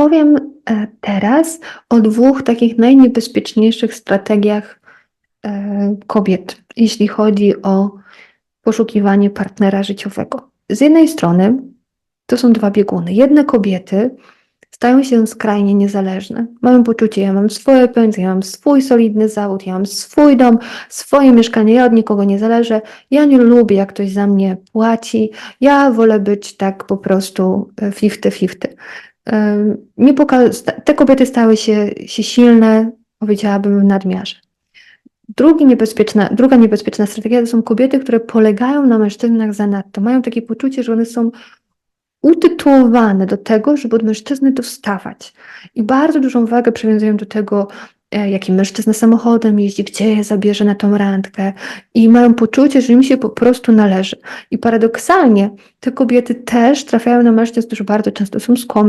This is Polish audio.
Powiem e, teraz o dwóch takich najniebezpieczniejszych strategiach e, kobiet, jeśli chodzi o poszukiwanie partnera życiowego. Z jednej strony to są dwa bieguny. Jedne kobiety stają się skrajnie niezależne. Mają poczucie, ja mam swoje pieniądze, ja mam swój solidny zawód, ja mam swój dom, swoje mieszkanie, ja od nikogo nie zależę, ja nie lubię, jak ktoś za mnie płaci, ja wolę być tak po prostu e, 50-50. Nie te kobiety stały się, się silne, powiedziałabym, w nadmiarze. Drugi niebezpieczna, druga niebezpieczna strategia to są kobiety, które polegają na mężczyznach zanadto. Mają takie poczucie, że one są utytułowane do tego, żeby od mężczyzny dostawać. I bardzo dużą wagę przywiązują do tego, e, jakim mężczyzna samochodem jeździ, gdzie je zabierze na tą randkę. I mają poczucie, że im się po prostu należy. I paradoksalnie te kobiety też trafiają na mężczyzn, którzy bardzo często są skłonni